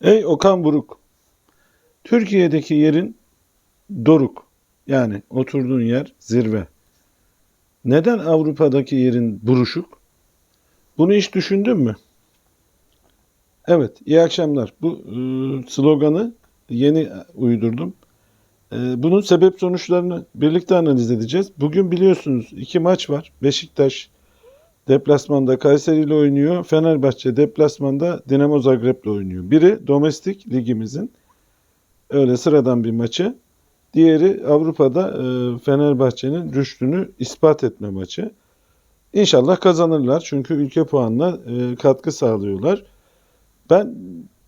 Ey Okan Buruk, Türkiye'deki yerin doruk. Yani oturduğun yer zirve. Neden Avrupa'daki yerin buruşuk? Bunu hiç düşündün mü? Evet, iyi akşamlar. Bu e, sloganı yeni uydurdum. E, bunun sebep sonuçlarını birlikte analiz edeceğiz. Bugün biliyorsunuz iki maç var. Beşiktaş deplasmanda Kayseri ile oynuyor. Fenerbahçe deplasmanda Dinamo Zagreb'le oynuyor. Biri domestik ligimizin öyle sıradan bir maçı. Diğeri Avrupa'da e, Fenerbahçe'nin rüştünü ispat etme maçı. İnşallah kazanırlar çünkü ülke puanına e, katkı sağlıyorlar. Ben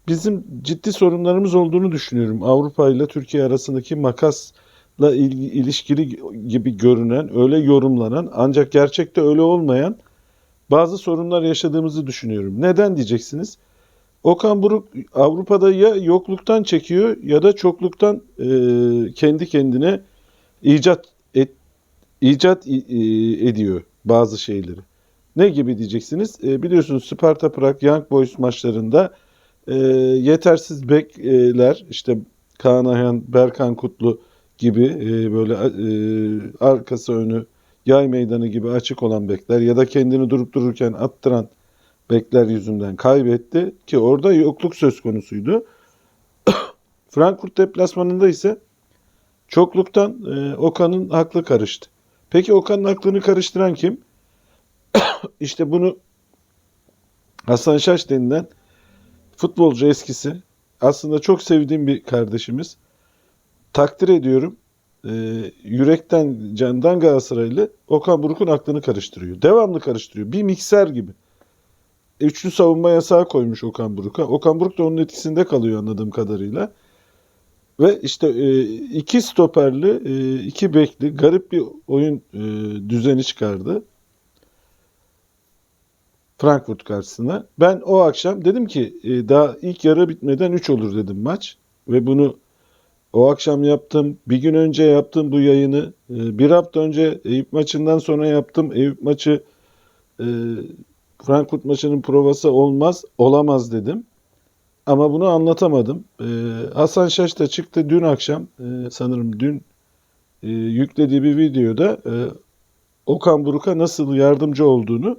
bizim ciddi sorunlarımız olduğunu düşünüyorum. Avrupa ile Türkiye arasındaki makasla ilişkili gibi görünen, öyle yorumlanan ancak gerçekte öyle olmayan bazı sorunlar yaşadığımızı düşünüyorum. Neden diyeceksiniz? Okan Buruk Avrupa'da ya yokluktan çekiyor ya da çokluktan e, kendi kendine icat et, icat e, ediyor bazı şeyleri. Ne gibi diyeceksiniz? E, biliyorsunuz Sparta Prag Young Boys maçlarında e, yetersiz bekler işte Kaan Ayhan, Berkan Kutlu gibi e, böyle e, arkası önü yay meydanı gibi açık olan bekler ya da kendini durup dururken attıran bekler yüzünden kaybetti ki orada yokluk söz konusuydu. Frankfurt deplasmanında ise çokluktan e, Okan'ın aklı karıştı. Peki Okan'ın aklını karıştıran kim? işte bunu Hasan Şaş denilen futbolcu eskisi aslında çok sevdiğim bir kardeşimiz. Takdir ediyorum. E, yürekten, candan Galatasaraylı Okan Buruk'un aklını karıştırıyor. Devamlı karıştırıyor. Bir mikser gibi. Üçlü savunma yasağı koymuş Okan Buruk'a. Okan Buruk da onun etkisinde kalıyor anladığım kadarıyla. Ve işte e, iki stoperli, e, iki bekli garip bir oyun e, düzeni çıkardı. Frankfurt karşısına. Ben o akşam dedim ki e, daha ilk yarı bitmeden 3 olur dedim maç. Ve bunu o akşam yaptım. Bir gün önce yaptım bu yayını. E, bir hafta önce Eyüp maçından sonra yaptım. Eyüp maçı e, Frankfurt maçının provası olmaz, olamaz dedim. Ama bunu anlatamadım. Ee, Hasan Şaş da çıktı dün akşam, e, sanırım dün e, yüklediği bir videoda Okan Buruk'a nasıl yardımcı olduğunu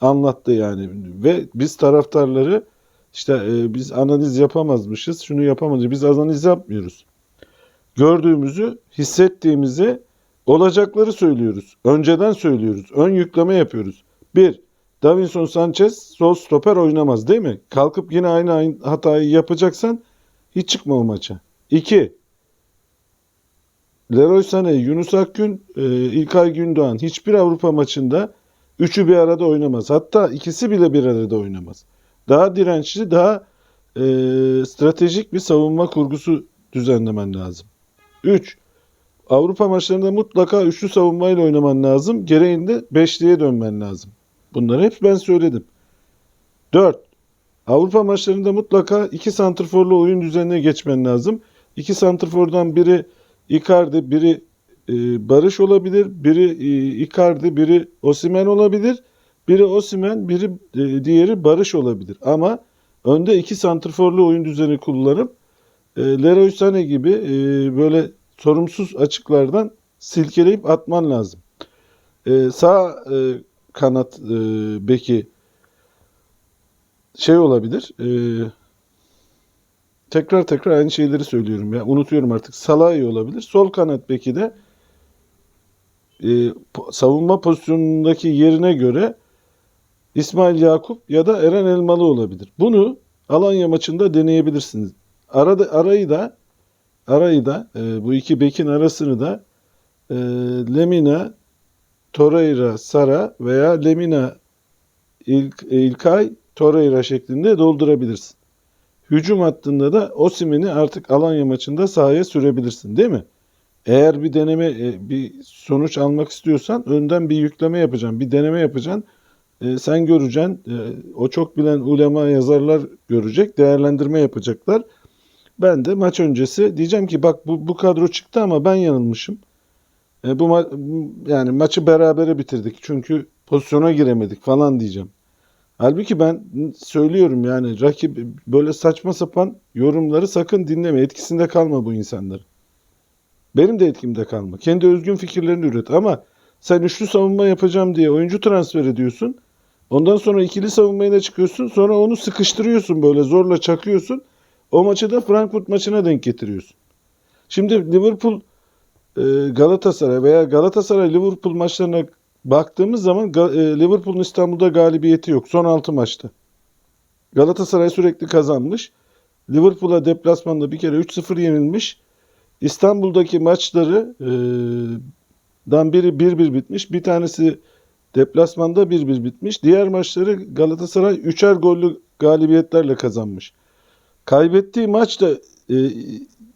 anlattı yani. Ve biz taraftarları işte e, biz analiz yapamazmışız, şunu yapamazız. Biz analiz yapmıyoruz. Gördüğümüzü, hissettiğimizi, olacakları söylüyoruz. Önceden söylüyoruz. Ön yükleme yapıyoruz. Bir, Davinson Sanchez sol stoper oynamaz değil mi? Kalkıp yine aynı, aynı hatayı yapacaksan hiç çıkma o maça. 2. Leroy Sané, Yunus Akgün, e, İlkay Gündoğan hiçbir Avrupa maçında üçü bir arada oynamaz. Hatta ikisi bile bir arada oynamaz. Daha dirençli, daha e, stratejik bir savunma kurgusu düzenlemen lazım. 3. Avrupa maçlarında mutlaka üçlü savunmayla oynaman lazım. Gereğinde beşliğe dönmen lazım. Bunları hep ben söyledim. 4. Avrupa maçlarında mutlaka iki santrforlu oyun düzenine geçmen lazım. İki santrfordan biri Icardi, biri e, Barış olabilir, biri e, Icardi, biri Osimen olabilir. Biri Osimen, biri e, diğeri Barış olabilir. Ama önde iki santrforlu oyun düzeni kullanıp e, Leroy Sané gibi e, böyle sorumsuz açıklardan silkeleyip atman lazım. E, sağ e, kanat e, beki şey olabilir. E, tekrar tekrar aynı şeyleri söylüyorum ya. Unutuyorum artık. Salahi olabilir. Sol kanat beki de e, savunma pozisyonundaki yerine göre İsmail Yakup ya da Eren Elmalı olabilir. Bunu Alanya maçında deneyebilirsiniz. Arada arayı da arayı da e, bu iki bekin arasını da e, Lemina Torreira Sara veya Lemina İlk, İlkay Torreira şeklinde doldurabilirsin. Hücum hattında da Osimhen'i artık Alanya maçında sahaya sürebilirsin değil mi? Eğer bir deneme e, bir sonuç almak istiyorsan önden bir yükleme yapacaksın, bir deneme yapacaksın. E, sen göreceksin. E, o çok bilen ulema yazarlar görecek, değerlendirme yapacaklar. Ben de maç öncesi diyeceğim ki bak bu, bu kadro çıktı ama ben yanılmışım. E, bu ma- yani maçı berabere bitirdik çünkü pozisyona giremedik falan diyeceğim. Halbuki ben söylüyorum yani rakip böyle saçma sapan yorumları sakın dinleme. Etkisinde kalma bu insanların. Benim de etkimde kalma. Kendi özgün fikirlerini üret ama sen üçlü savunma yapacağım diye oyuncu transfer ediyorsun. Ondan sonra ikili savunmaya çıkıyorsun. Sonra onu sıkıştırıyorsun böyle zorla çakıyorsun. O maçı da Frankfurt maçına denk getiriyorsun. Şimdi Liverpool e, Galatasaray veya Galatasaray Liverpool maçlarına baktığımız zaman e, Liverpool'un İstanbul'da galibiyeti yok son 6 maçta. Galatasaray sürekli kazanmış. Liverpool'a deplasmanda bir kere 3-0 yenilmiş. İstanbul'daki maçları e, dan biri 1-1 bitmiş. Bir tanesi deplasmanda 1-1 bitmiş. Diğer maçları Galatasaray 3'er gollü galibiyetlerle kazanmış. Kaybettiği maç da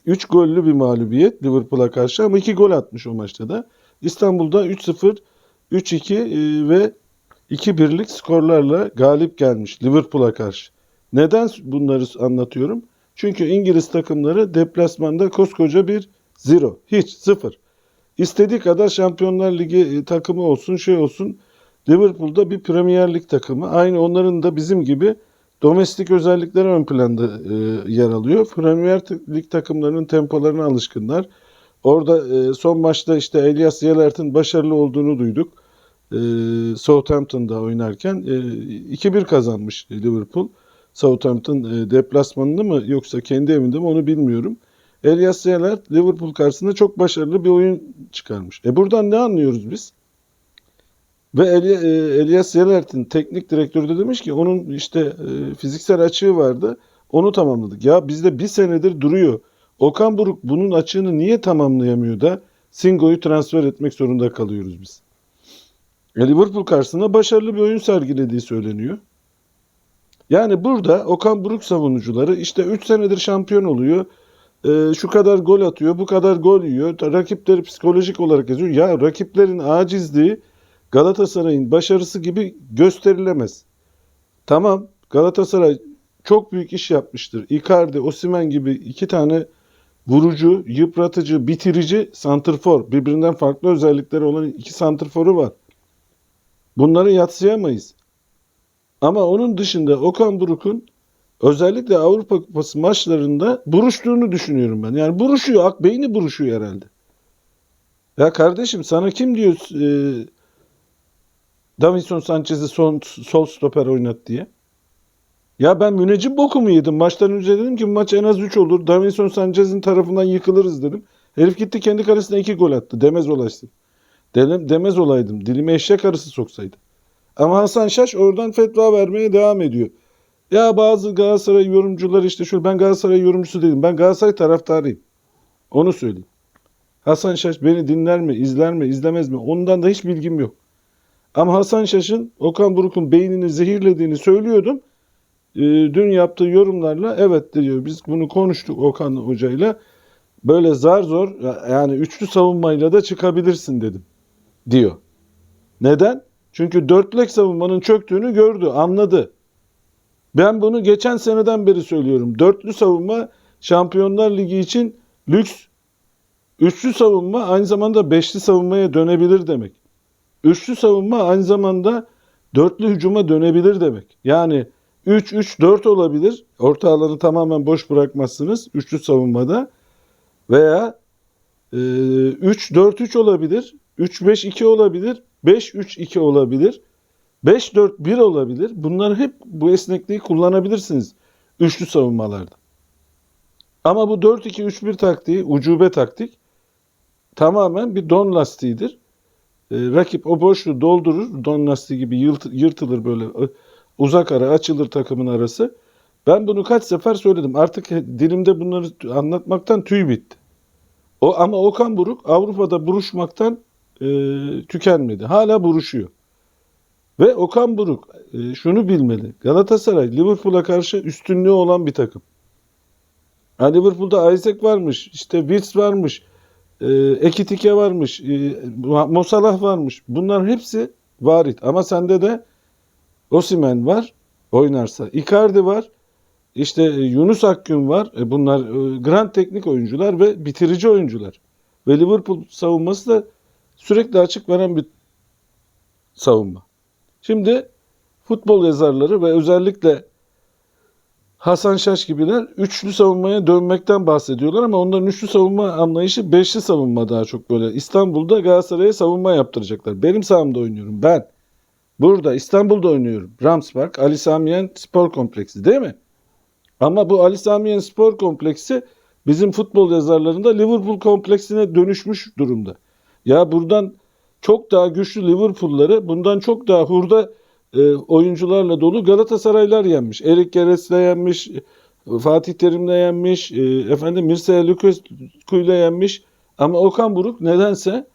3 gollü bir mağlubiyet Liverpool'a karşı ama 2 gol atmış o maçta da. İstanbul'da 3-0, 3-2 e, ve 2-1'lik skorlarla galip gelmiş Liverpool'a karşı. Neden bunları anlatıyorum? Çünkü İngiliz takımları deplasmanda koskoca bir zero. Hiç sıfır. İstediği kadar Şampiyonlar Ligi e, takımı olsun şey olsun. Liverpool'da bir Premier Lig takımı. Aynı onların da bizim gibi domestik özellikleri ön planda e, yer alıyor. Premier Lig takımlarının tempolarına alışkınlar. Orada e, son maçta işte Elias Yelert'in başarılı olduğunu duyduk. E, Southampton'da oynarken e, 2-1 kazanmış Liverpool. Southampton e, deplasmanını mı yoksa kendi evinde mi onu bilmiyorum. Elias Yelert Liverpool karşısında çok başarılı bir oyun çıkarmış. E buradan ne anlıyoruz biz? Ve e, Elias Yelert'in teknik direktörü de demiş ki onun işte e, fiziksel açığı vardı. Onu tamamladık. Ya bizde bir senedir duruyor. Okan Buruk bunun açığını niye tamamlayamıyor da Singo'yu transfer etmek zorunda kalıyoruz biz. E, Liverpool karşısında başarılı bir oyun sergilediği söyleniyor. Yani burada Okan Buruk savunucuları işte 3 senedir şampiyon oluyor. Şu kadar gol atıyor, bu kadar gol yiyor. Rakipleri psikolojik olarak yazıyor. Ya rakiplerin acizliği Galatasaray'ın başarısı gibi gösterilemez. Tamam Galatasaray çok büyük iş yapmıştır. Icardi, Osimhen gibi iki tane vurucu, yıpratıcı, bitirici santrfor. Birbirinden farklı özellikleri olan iki santrforu var. Bunları yatsıyamayız. Ama onun dışında Okan Buruk'un özellikle Avrupa Kupası maçlarında buruştuğunu düşünüyorum ben. Yani buruşuyor, akbeyni buruşuyor herhalde. Ya kardeşim sana kim diyor e, Davinson Sanchez'i son, sol stoper oynat diye? Ya ben müneccim boku mu yedim? Maçtan önce dedim ki maç en az 3 olur. Davinson Sanchez'in tarafından yıkılırız dedim. Herif gitti kendi kalesine 2 gol attı. Demez olaydı. Demez olaydım. Dilime eşek arısı soksaydı. Ama Hasan Şaş oradan fetva vermeye devam ediyor. Ya bazı Galatasaray yorumcular işte şöyle ben Galatasaray yorumcusu değilim. Ben Galatasaray taraftarıyım. Onu söyleyeyim. Hasan Şaş beni dinler mi, izler mi, izlemez mi? Ondan da hiç bilgim yok. Ama Hasan Şaş'ın Okan Buruk'un beynini zehirlediğini söylüyordum. Ee, dün yaptığı yorumlarla evet diyor biz bunu konuştuk Okan Hoca'yla. Böyle zar zor yani üçlü savunmayla da çıkabilirsin dedim diyor. Neden? Çünkü dörtlek savunmanın çöktüğünü gördü, anladı. Ben bunu geçen seneden beri söylüyorum. Dörtlü savunma Şampiyonlar Ligi için lüks. Üçlü savunma aynı zamanda beşli savunmaya dönebilir demek. Üçlü savunma aynı zamanda dörtlü hücuma dönebilir demek. Yani 3-3-4 olabilir. Orta alanı tamamen boş bırakmazsınız üçlü savunmada. Veya e, 3-4-3 olabilir. 3-5-2 olabilir. 5-3-2 olabilir. 5-4-1 olabilir. Bunları hep bu esnekliği kullanabilirsiniz üçlü savunmalarda. Ama bu 4-2-3-1 taktiği, ucube taktik tamamen bir don lastiğidir. E, rakip o boşluğu doldurur. Don lastiği gibi yırt, yırtılır böyle uzak ara açılır takımın arası. Ben bunu kaç sefer söyledim. Artık dilimde bunları anlatmaktan tüy bitti. O ama Okan Buruk Avrupa'da buruşmaktan e, tükenmedi. Hala buruşuyor. Ve Okan Buruk e, şunu bilmeli. Galatasaray Liverpool'a karşı üstünlüğü olan bir takım. Ha, Liverpool'da Isaac varmış, işte Wirtz varmış, e, Ekitike varmış, e, Mosalah varmış. Bunlar hepsi varit. Ama sende de Osimen var oynarsa. Icardi var. İşte Yunus Akgün var. E, bunlar e, grand teknik oyuncular ve bitirici oyuncular. Ve Liverpool savunması da sürekli açık veren bir savunma. Şimdi futbol yazarları ve özellikle Hasan Şaş gibiler üçlü savunmaya dönmekten bahsediyorlar ama onların üçlü savunma anlayışı beşli savunma daha çok böyle. İstanbul'da Galatasaray'a savunma yaptıracaklar. Benim sahamda oynuyorum ben. Burada İstanbul'da oynuyorum. Rams Park, Ali Samiyen Spor Kompleksi değil mi? Ama bu Ali Samiyen Spor Kompleksi bizim futbol yazarlarında Liverpool kompleksine dönüşmüş durumda. Ya buradan çok daha güçlü Liverpool'ları bundan çok daha hurda e, oyuncularla dolu Galatasaraylar yenmiş. Erik Geres'le yenmiş, Fatih Terim'le yenmiş, e, efendim Mircea Lucescu'yla yenmiş. Ama Okan Buruk nedense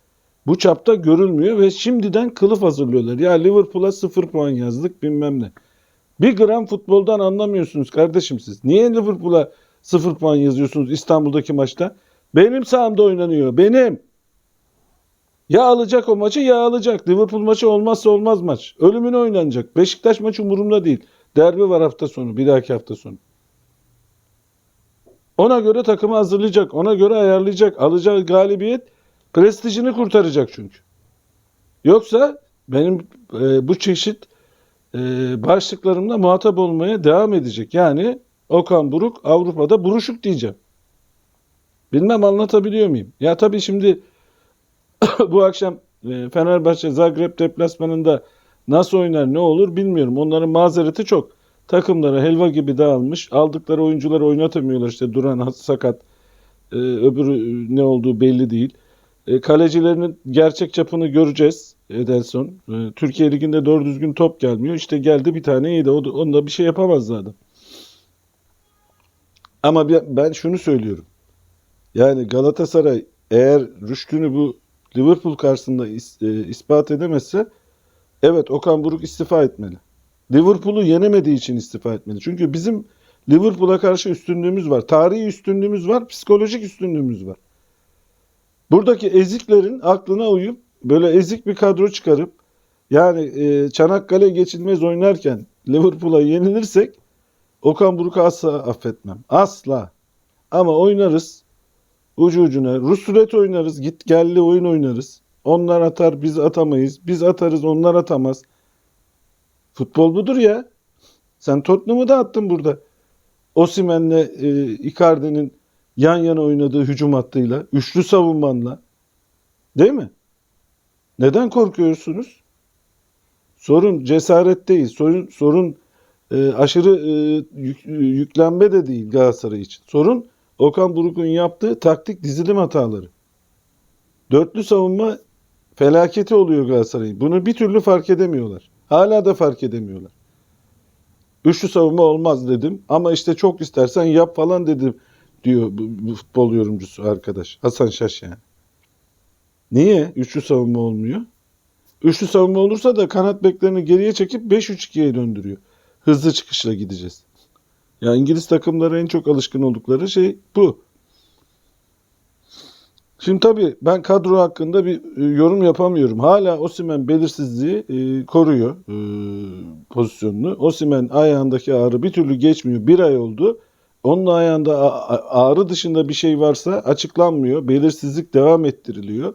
bu çapta görülmüyor ve şimdiden kılıf hazırlıyorlar. Ya Liverpool'a sıfır puan yazdık bilmem ne. Bir gram futboldan anlamıyorsunuz kardeşim siz. Niye Liverpool'a sıfır puan yazıyorsunuz İstanbul'daki maçta? Benim sahamda oynanıyor. Benim. Ya alacak o maçı ya alacak. Liverpool maçı olmazsa olmaz maç. Ölümüne oynanacak. Beşiktaş maçı umurumda değil. Derbi var hafta sonu. Bir dahaki hafta sonu. Ona göre takımı hazırlayacak. Ona göre ayarlayacak. Alacağı galibiyet prestijini kurtaracak çünkü. Yoksa benim e, bu çeşit e, başlıklarımla muhatap olmaya devam edecek. Yani Okan Buruk Avrupa'da buruşuk diyeceğim. Bilmem anlatabiliyor muyum? Ya tabii şimdi bu akşam e, Fenerbahçe Zagreb deplasmanında nasıl oynar ne olur bilmiyorum. Onların mazereti çok. Takımları helva gibi dağılmış. Aldıkları oyuncuları oynatamıyorlar. İşte Duran sakat. E, öbürü ne olduğu belli değil. E, kalecilerinin gerçek çapını göreceğiz Edelson. E, Türkiye Ligi'nde doğru düzgün top gelmiyor. İşte geldi bir tane iyiydi. O da, onda bir şey yapamazdı adam. Ama ben şunu söylüyorum. Yani Galatasaray eğer rüştünü bu Liverpool karşısında is- e, ispat edemezse evet Okan Buruk istifa etmeli. Liverpool'u yenemediği için istifa etmeli. Çünkü bizim Liverpool'a karşı üstünlüğümüz var. Tarihi üstünlüğümüz var. Psikolojik üstünlüğümüz var. Buradaki eziklerin aklına uyup böyle ezik bir kadro çıkarıp yani e, Çanakkale geçilmez oynarken Liverpool'a yenilirsek Okan Buruk'u asla affetmem. Asla. Ama oynarız ucu ucuna. Rusulet oynarız. Git gelli oyun oynarız. Onlar atar biz atamayız. Biz atarız onlar atamaz. Futbol budur ya. Sen Tottenham'ı da attın burada. Osimhen'le e, Icardi'nin yan yana oynadığı hücum hattıyla, üçlü savunmanla. Değil mi? Neden korkuyorsunuz? Sorun cesaret değil. Sorun sorun e, aşırı e, yük- yüklenme de değil Galatasaray için. Sorun Okan Buruk'un yaptığı taktik dizilim hataları. Dörtlü savunma felaketi oluyor Galatasaray'ın. Bunu bir türlü fark edemiyorlar. Hala da fark edemiyorlar. Üçlü savunma olmaz dedim ama işte çok istersen yap falan dedim diyor bu, bu futbol yorumcusu arkadaş. Hasan Şaş yani. Niye üçlü savunma olmuyor? Üçlü savunma olursa da kanat beklerini geriye çekip 5-3-2'ye döndürüyor. Hızlı çıkışla gideceğiz. Ya İngiliz takımları en çok alışkın oldukları şey bu. Şimdi tabii ben kadro hakkında bir e, yorum yapamıyorum. Hala Osimhen belirsizliği e, koruyor e, pozisyonunu. Osimhen ayağındaki ağrı bir türlü geçmiyor. Bir ay oldu. Onun ayağında ağrı dışında bir şey varsa açıklanmıyor. Belirsizlik devam ettiriliyor.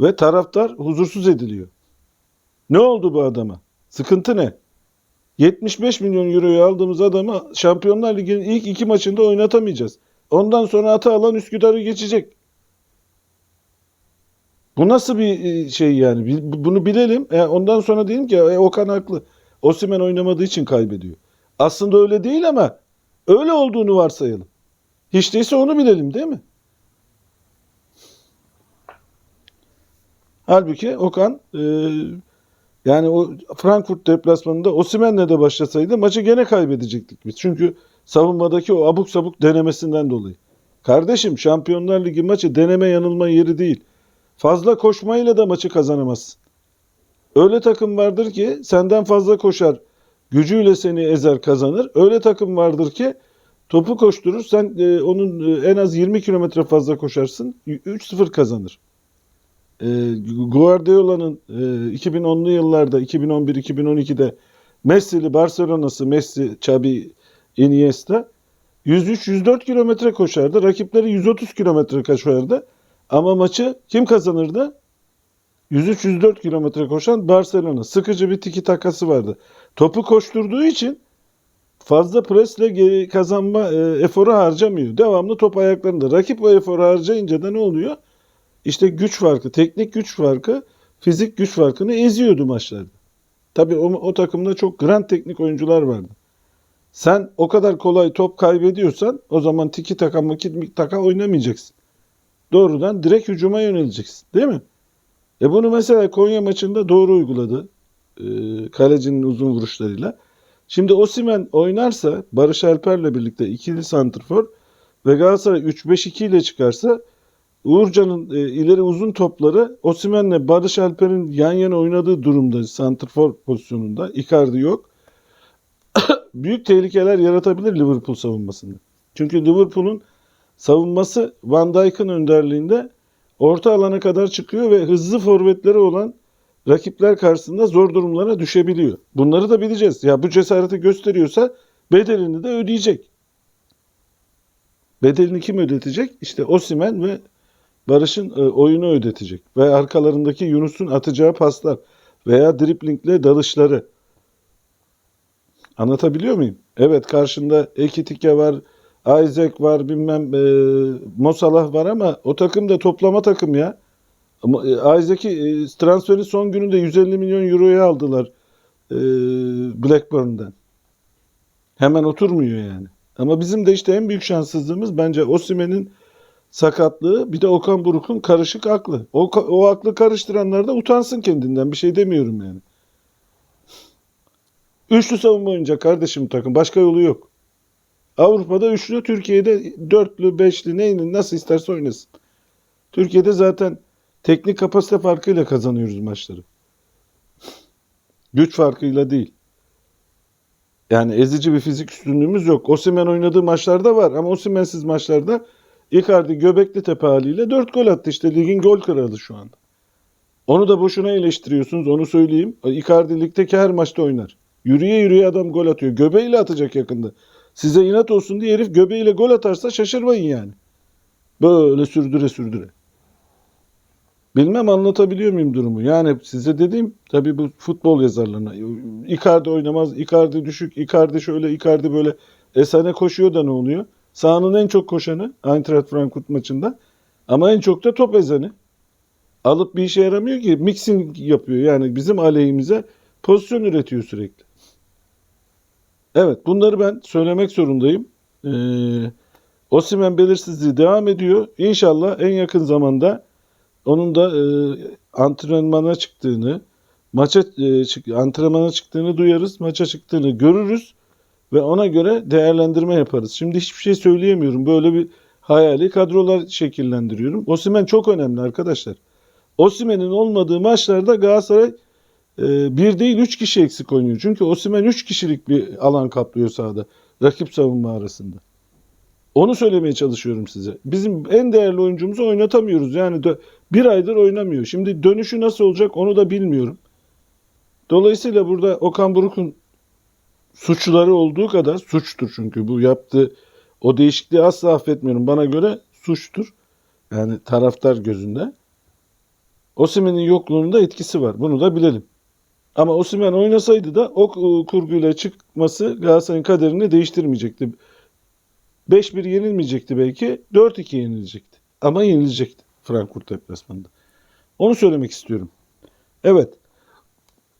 Ve taraftar huzursuz ediliyor. Ne oldu bu adama? Sıkıntı ne? 75 milyon euroyu aldığımız adamı Şampiyonlar Ligi'nin ilk iki maçında oynatamayacağız. Ondan sonra ata alan Üsküdar'ı geçecek. Bu nasıl bir e, şey yani? Bunu bilelim. E, ondan sonra diyelim ki e, Okan haklı. Osimhen oynamadığı için kaybediyor. Aslında öyle değil ama öyle olduğunu varsayalım. Hiç değilse onu bilelim değil mi? Halbuki Okan yani o Frankfurt deplasmanında Osimhen'le de başlasaydı maçı gene kaybedecektik biz. Çünkü savunmadaki o abuk sabuk denemesinden dolayı. Kardeşim Şampiyonlar Ligi maçı deneme yanılma yeri değil. Fazla koşmayla da maçı kazanamazsın. Öyle takım vardır ki senden fazla koşar, gücüyle seni ezer kazanır. Öyle takım vardır ki topu koşturur, sen e, onun e, en az 20 kilometre fazla koşarsın, 3-0 kazanır. E, Guardiola'nın e, 2010'lu yıllarda, 2011-2012'de Messi'li Barcelona'sı, Messi, Xabi, Iniesta 103-104 kilometre koşardı. Rakipleri 130 kilometre koşardı. Ama maçı kim kazanırdı? 103-104 kilometre koşan Barcelona. Sıkıcı bir tiki takası vardı. Topu koşturduğu için fazla presle geri kazanma e, eforu harcamıyor. Devamlı top ayaklarında. Rakip o eforu harcayınca da ne oluyor? İşte güç farkı, teknik güç farkı, fizik güç farkını eziyordu maçlarda. Tabii o, o takımda çok grand teknik oyuncular vardı. Sen o kadar kolay top kaybediyorsan o zaman tiki taka maki taka oynamayacaksın. Doğrudan direkt hücuma yöneleceksin. Değil mi? E bunu mesela Konya maçında doğru uyguladı. E, kalecinin uzun vuruşlarıyla. Şimdi Osimen oynarsa Barış Alper'le birlikte ikili santrfor ve Galatasaray 3-5-2 ile çıkarsa Uğurcan'ın e, ileri uzun topları Osimen'le Barış Alper'in yan yana oynadığı durumda santrfor pozisyonunda Icardi yok. Büyük tehlikeler yaratabilir Liverpool savunmasında. Çünkü Liverpool'un savunması Van Dijk'ın önderliğinde orta alana kadar çıkıyor ve hızlı forvetleri olan rakipler karşısında zor durumlara düşebiliyor. Bunları da bileceğiz. Ya bu cesareti gösteriyorsa bedelini de ödeyecek. Bedelini kim ödetecek? İşte Osimen ve Barış'ın e, oyunu ödetecek. Ve arkalarındaki Yunus'un atacağı paslar veya driplingle dalışları. Anlatabiliyor muyum? Evet karşında Ekitike var, Isaac var, bilmem e, Mosalah var ama o takım da toplama takım ya. E, Isaac'i e, transferin son gününde 150 milyon euroya aldılar e, Blackburn'dan. Hemen oturmuyor yani. Ama bizim de işte en büyük şanssızlığımız bence Osimhen'in sakatlığı bir de Okan Buruk'un karışık aklı. O, o aklı karıştıranlar da utansın kendinden. Bir şey demiyorum yani. Üçlü savunma oynayacak kardeşim takım. Başka yolu yok. Avrupa'da üçlü, Türkiye'de dörtlü, beşli neyini nasıl isterse oynasın. Türkiye'de zaten teknik kapasite farkıyla kazanıyoruz maçları. Güç farkıyla değil. Yani ezici bir fizik üstünlüğümüz yok. Osimhen oynadığı maçlarda var ama Osimhen'siz maçlarda Icardi Göbekli Tepe haliyle 4 gol attı. İşte ligin gol kralı şu anda. Onu da boşuna eleştiriyorsunuz onu söyleyeyim. Icardi ligdeki her maçta oynar. Yürüye yürüye adam gol atıyor. Göbeğiyle atacak yakında. Size inat olsun diye herif göbeğiyle gol atarsa şaşırmayın yani. Böyle sürdüre sürdüre. Bilmem anlatabiliyor muyum durumu? Yani size dediğim tabii bu futbol yazarlarına. Icardi oynamaz, Icardi düşük, Icardi şöyle, Icardi böyle. Esane koşuyor da ne oluyor? Sahanın en çok koşanı Eintracht Frankfurt maçında. Ama en çok da top ezeni. Alıp bir işe yaramıyor ki. Mixing yapıyor. Yani bizim aleyhimize pozisyon üretiyor sürekli. Evet bunları ben söylemek zorundayım. Ee, Osimen belirsizliği devam ediyor. İnşallah en yakın zamanda onun da e, antrenmana çıktığını, maça e, çık, antrenmana çıktığını duyarız, maça çıktığını görürüz ve ona göre değerlendirme yaparız. Şimdi hiçbir şey söyleyemiyorum. Böyle bir hayali kadrolar şekillendiriyorum. Osimen çok önemli arkadaşlar. Osimen'in olmadığı maçlarda Galatasaray e, bir değil üç kişi eksik oynuyor. Çünkü Osimen üç kişilik bir alan kaplıyor sahada. Rakip savunma arasında. Onu söylemeye çalışıyorum size. Bizim en değerli oyuncumuzu oynatamıyoruz. Yani dö- bir aydır oynamıyor. Şimdi dönüşü nasıl olacak onu da bilmiyorum. Dolayısıyla burada Okan Buruk'un suçları olduğu kadar suçtur çünkü bu yaptığı o değişikliği asla affetmiyorum. Bana göre suçtur. Yani taraftar gözünde. Osimhen'in yokluğunda etkisi var. Bunu da bilelim. Ama Osimhen oynasaydı da o kurguyla çıkması Galatasaray'ın kaderini değiştirmeyecekti. 5-1 yenilmeyecekti belki. 4-2 yenilecekti. Ama yenilecekti Frankfurt deplasmanında. Onu söylemek istiyorum. Evet.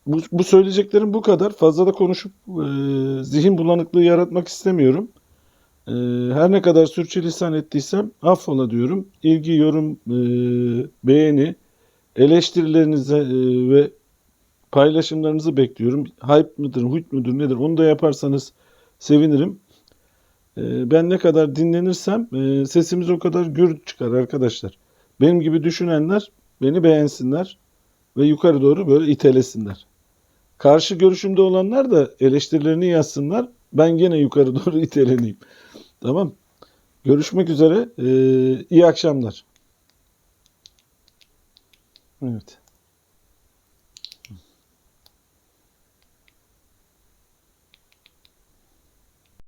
Bu, bu söyleyeceklerim bu kadar. Fazla da konuşup e, zihin bulanıklığı yaratmak istemiyorum. E, her ne kadar sürçülisan ettiysem affola diyorum. İlgi, yorum, e, beğeni, eleştirilerinize e, ve paylaşımlarınızı bekliyorum. Hype mıdır, huyt müdür nedir onu da yaparsanız sevinirim. E, ben ne kadar dinlenirsem e, sesimiz o kadar gür çıkar arkadaşlar. Benim gibi düşünenler beni beğensinler ve yukarı doğru böyle itelesinler. Karşı görüşümde olanlar da eleştirilerini yazsınlar. Ben gene yukarı doğru iteleneyim. Tamam. Görüşmek üzere. Ee, iyi akşamlar. Evet.